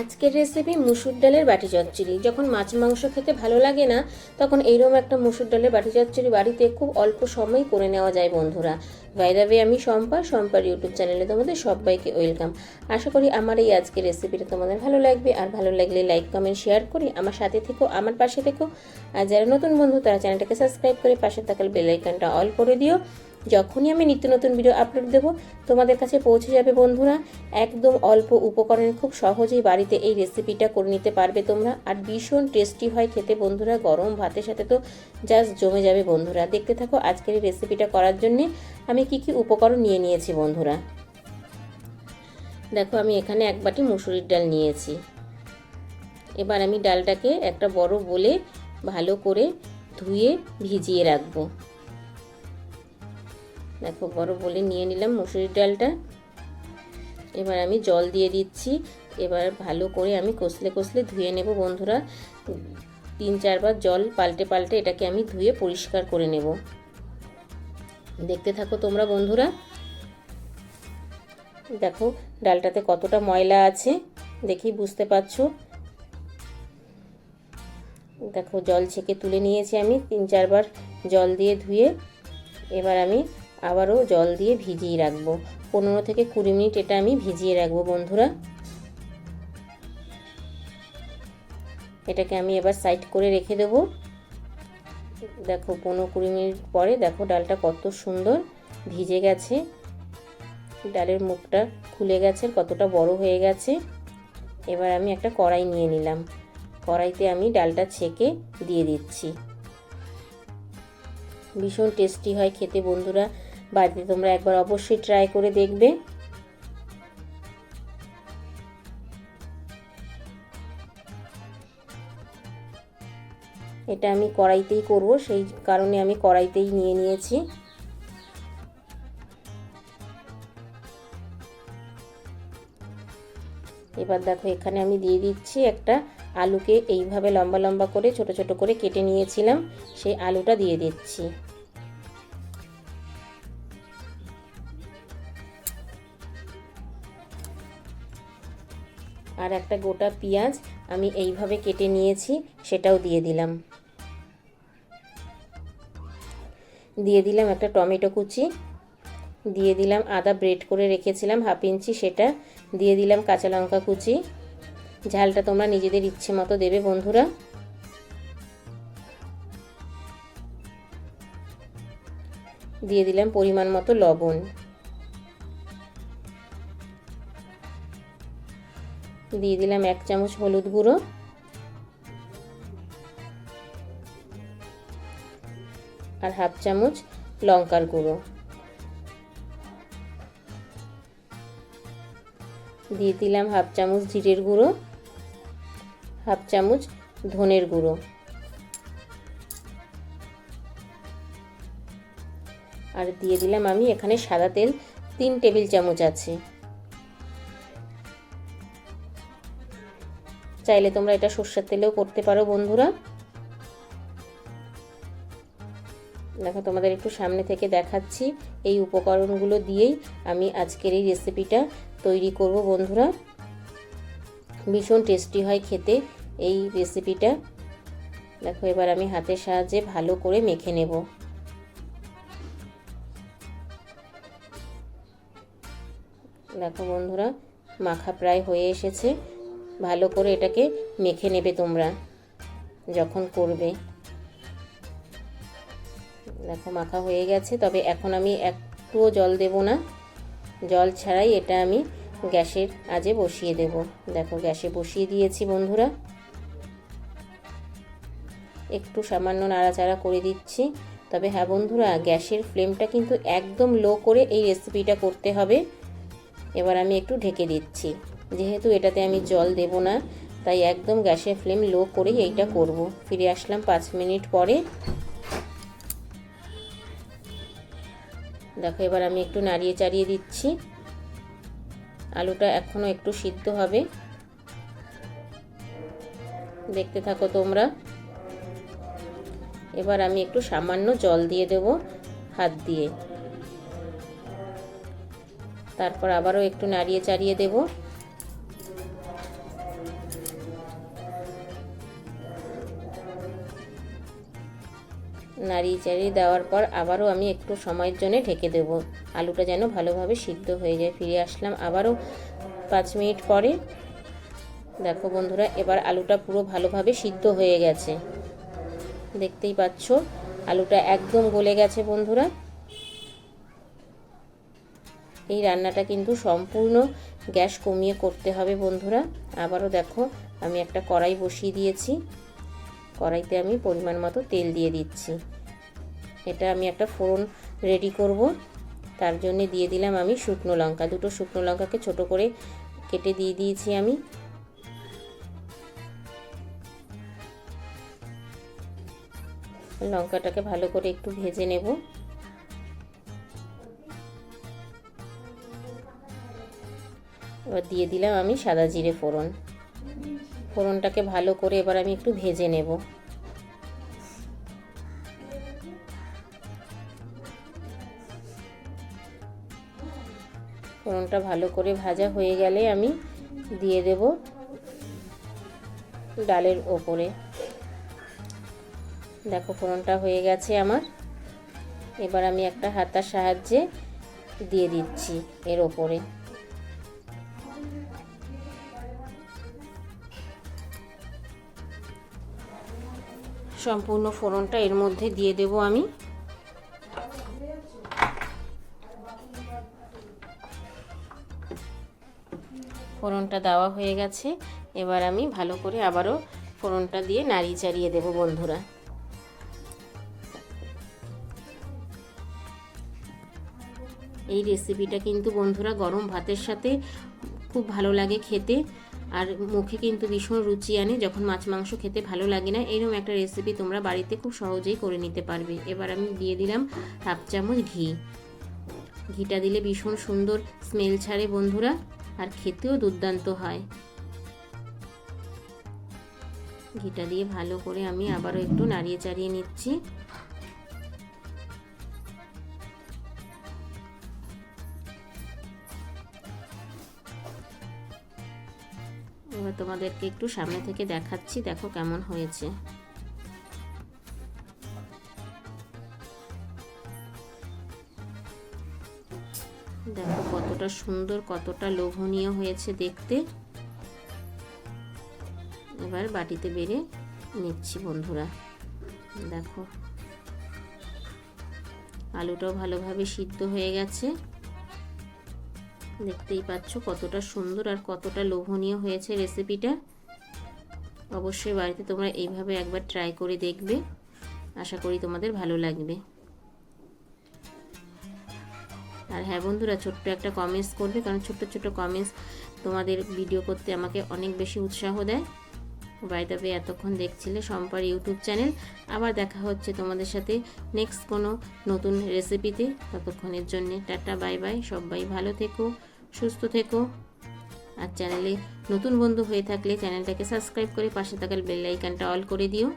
আজকের রেসিপি মুসুর ডালের বাটি চচ্চড়ি। যখন মাছ মাংস খেতে ভালো লাগে না, তখন এইরকম একটা মুসুর ডালের বাটি চচ্চড়ি বাড়িতে খুব অল্প সময় করে নেওয়া যায় বন্ধুরা। বাইদাবে আমি শম্পা, শম্পার ইউটিউব চ্যানেলে তোমাদের সবাইকে ওয়েলকাম আশা করি আমার এই আজকের রেসিপিটা তোমাদের ভালো লাগবে। আর ভালো লাগলে লাইক কমেন্ট শেয়ার করি আমার সাথে থেকো, আমার পাশে থেকো। আর যারা নতুন বন্ধু, তারা চ্যানেলটাকে সাবস্ক্রাইব করে পাশে থাকার বেল আইকনটা অল করে দিও। যখনই আমি নিত্য নতুন ভিডিও আপলোড দেবো, তোমাদের কাছে পৌঁছে যাবে বন্ধুরা। একদম অল্প উপকরণে খুব সহজেই বাড়িতে এই রেসিপিটা করে নিতে পারবে তোমরা। আর ভীষণ টেস্টি হয় খেতে বন্ধুরা, গরম ভাতের সাথে তো জাস্ট জমে যাবে বন্ধুরা। দেখতে থাকো আজকের এই রেসিপিটা করার জন্যে আমি কি কি উপকরণ নিয়ে নিয়েছি বন্ধুরা। দেখো আমি এখানে এক বাটি মুসুরির ডাল নিয়েছি। এবার আমি ডালটাকে একটা বড় বলে ভালো করে ধুয়ে ভিজিয়ে রাখব। দেখো বড় বলে নিয়ে নিলাম মুসুরির ডালটা। এবার আমি জল দিয়ে দিচ্ছি। এবার ভালো করে আমি কষলে কষলে ধুয়ে নেব বন্ধুরা। তিন চারবার জল পাল্টে পাল্টে এটাকে আমি ধুয়ে পরিষ্কার করে নেব। দেখতে থাকো তোমরা বন্ধুরা। দেখো ডালটাতে কতটা ময়লা আছে, দেখি বুঝতে পারছ? দেখো জল ছেঁকে তুলে নিয়েছি আমি। তিন চারবার জল দিয়ে ধুয়ে এবার আমি আবারও জল দিয়ে ভিজিয়ে রাখব। পনেরো থেকে কুড়ি মিনিট এটা আমি ভিজিয়ে রাখব বন্ধুরা। এটাকে আমি এবার সাইড করে রেখে দেবো। দেখো পনেরো কুড়ি মিনিট পরে দেখো ডালটা কত সুন্দর ভিজে গেছে। ডালের মুখটা খুলে গেছে, কতটা বড় হয়ে গেছে। এবার আমি একটা কড়াই নিয়ে নিলাম। কড়াইতে আমি ডালটা ছেঁকে দিয়ে দিচ্ছি। ভীষণ টেস্টি হয় খেতে বন্ধুরা। বাড়িতে তোমরা একবার অবশ্যই ট্রাই করে দেখবে। এটা আমি কড়াইতেই করব, সেই কারণে আমি কড়াইতেই নিয়ে নিয়েছি। এবার দেখো, এখানে আমি দিয়ে দিচ্ছি একটা আলুকে এইভাবে লম্বা লম্বা করে, ছোট ছোট করে কেটে নিয়েছিলাম, সেই আলুটা দিয়ে দিচ্ছি। আর একটা গোটা পেঁয়াজ আমি এইভাবে কেটে নিয়েছি, সেটাও দিয়ে দিলাম। দিয়ে দিলাম একটা টমেটো কুচি, দিয়ে দিলাম আদা ব্রেড করে রেখেছিলাম হাফ ইঞ্চি সেটা, দিয়ে দিলাম কাঁচা লঙ্কা কুচি। ঝালটা তোমরা নিজেদের ইচ্ছে মতো দেবে বন্ধুরা। দিয়ে দিলাম পরিমাণ মতো লবণ। দিয়ে দিলাম এক চামচ হলুদ গুঁড়ো। আর হাফ চামচ লঙ্কার গুঁড়ো। দিয়ে দিলাম হাফ চামচ জিরের গুঁড়ো, হাফ চামচ ধনের গুঁড়ো। আর দিয়ে দিলাম আমি এখানে সাদা তেল তিন টেবিল চামচ আছে। চাইলে তোমরা এটা সর্ষের তেলেও করতে পারো বন্ধুরা। দেখো তোমাদের একটু সামনে থেকে দেখাচ্ছি এই উপকরণগুলো দিয়েই আমি আজকের এই রেসিপিটা তৈরি করব বন্ধুরা। ভীষণ টেস্টি হয় খেতে এই রেসিপিটা দেখো এবার আমি হাতের সাহায্যে ভালো করে মেখে নেব। দেখো বন্ধুরা, মাখা প্রায় হয়ে এসেছে। ভালো করে এটাকে মেখে নেবে তোমরা, যখন করবে। দেখো, মাখা হয়ে গেছে, তবে এখন আমি একটুও জল দেব না। জল ছাড়াই এটা আমি গ্যাসের আজে বসিয়ে দেব। দেখো, গ্যাসে বসিয়ে দিয়েছি বন্ধুরা। একটু সামান্য নাড়াচাড়া করে দিচ্ছি। তবে হ্যাঁ বন্ধুরা, গ্যাসের ফ্লেমটা কিন্তু একদম লো করে এই রেসিপিটা করতে হবে। এবার আমি একটু ঢেকে দিচ্ছি। যেহেতু এটাতে আমি জল দেব না, তাই একদম গ্যাসের ফ্লেম লো করেই এইটা করব। ফিরে আসলাম পাঁচ মিনিট পরে। দেখো, এবার আমি একটু নাড়িয়ে চাড়িয়ে দিচ্ছি। আলুটা এখনও একটু সিদ্ধ হবে। দেখতে থাকো তোমরা। এবার আমি একটু সামান্য জল দিয়ে দেব হাত দিয়ে। তারপর আবারও একটু নাড়িয়ে চাড়িয়ে দেব। নাড়িয়ে চাড়িয়ে দেওয়ার পর আবারও আমি একটু সময়ের জন্য ঢেকে দেব। আলুটা যেন ভালোভাবে সিদ্ধ হয়ে যায়। ফিরে আসলাম আবারও পাঁচ মিনিট পরে। দেখো বন্ধুরা, এবার আলুটা পুরো ভালোভাবে সিদ্ধ হয়ে গেছে। দেখতেই পাচ্ছ, আলুটা একদম গলে গেছে বন্ধুরা। এই রান্নাটা কিন্তু সম্পূর্ণ গ্যাস কমিয়ে করতে হবে বন্ধুরা। আবারও দেখো, আমি একটা কড়াই বসিয়ে দিয়েছি। কড়াইতে আমি পরিমাণ মতো তেল দিয়ে দিচ্ছি। এটা আমি একটা ফোড়ন রেডি করব। তার জন্য দিয়ে দিলাম আমি শুকনো লঙ্কা। দুটো শুকনো লঙ্কাকে ছোট করে কেটে দিয়ে দিয়েছি আমি। লঙ্কাটাকে ভালো করে একটু ভেজে নেব। এবার দিয়ে দিলাম আমি সাদা জিরে ফোড়ন। ফোড়নটাকে ভালো করে এবার আমি একটু ভেজে নেব। ফোড়নটা ভালো করে ভাজা হয়ে গেলে আমি দিয়ে দেব ডালের ওপরে। দেখো ফোড়নটা হয়ে গেছে আমার। এবার আমি একটা হাতার সাহায্যে দিয়ে দিচ্ছি এর ওপরে। সম্পূর্ণ ফোড়নটা এর মধ্যে দিয়ে দেব আমি। ফোড়নটা দেওয়া হয়ে গেছে। এবার আমি ভালো করে আবারও ফোড়নটা দিয়ে নাড়িয়ে চাড়িয়ে দেবো বন্ধুরা। এই রেসিপিটা কিন্তু বন্ধুরা গরম ভাতের সাথে খুব ভালো লাগে খেতে। আর মুখে কিন্তু ভীষণ রুচি আনে যখন মাছ মাংস খেতে ভালো লাগে না। এরকম একটা রেসিপি তোমরা বাড়িতে খুব সহজেই করে নিতে পারবে। এবার আমি দিয়ে দিলাম হাফ চামচ ঘি। ঘিটা দিলে ভীষণ সুন্দর স্মেল ছাড়ে বন্ধুরা, আর খেতেও দুর্দান্ত হয়। ঘিটা দিয়ে ভালো করে আমি আবারও একটু নাড়িয়ে চাড়িয়ে নিচ্ছি। এবার তোমাদেরকে একটু সামনে থেকে দেখাচ্ছি, দেখো কেমন হয়েছে। দেখো কতটা সুন্দর, কতটা লোভনীয় হয়েছে দেখতে। এবার বাটিতে বেড়ে নিচ্ছি বন্ধুরা। দেখো, আলুটাও ভালোভাবে সিদ্ধ হয়ে গেছে। দেখতেই পাচ্ছ কতটা সুন্দর আর কতটা লোভনীয় হয়েছে রেসিপিটা অবশ্যই বাড়িতে তোমরা এইভাবে একবার ট্রাই করে দেখবে। আশা করি তোমাদের ভালো লাগবে। আর হ্যাঁ বন্ধুরা, ছোট্ট একটা কমেন্টস করবে, কারণ ছোট্ট ছোট্ট কমেন্টস তোমাদের ভিডিও করতে আমাকে অনেক বেশি উৎসাহ দেয়। বাইদাবে এতক্ষণ দেখছিলে সম্পার ইউটিউব চ্যানেল। আবার দেখা হচ্ছে তোমাদের সাথে নেক্সট কোনো নতুন রেসিপিতে ততক্ষণের জন্যে টাটা বাই বাই সবাই ভালো থেকো, সুস্থ থেকো। আর চ্যানেলে নতুন বন্ধু হয়ে থাকলে চ্যানেলটাকে সাবস্ক্রাইব করে পাশে থাকার বেল আইকনটা অল করে দিও।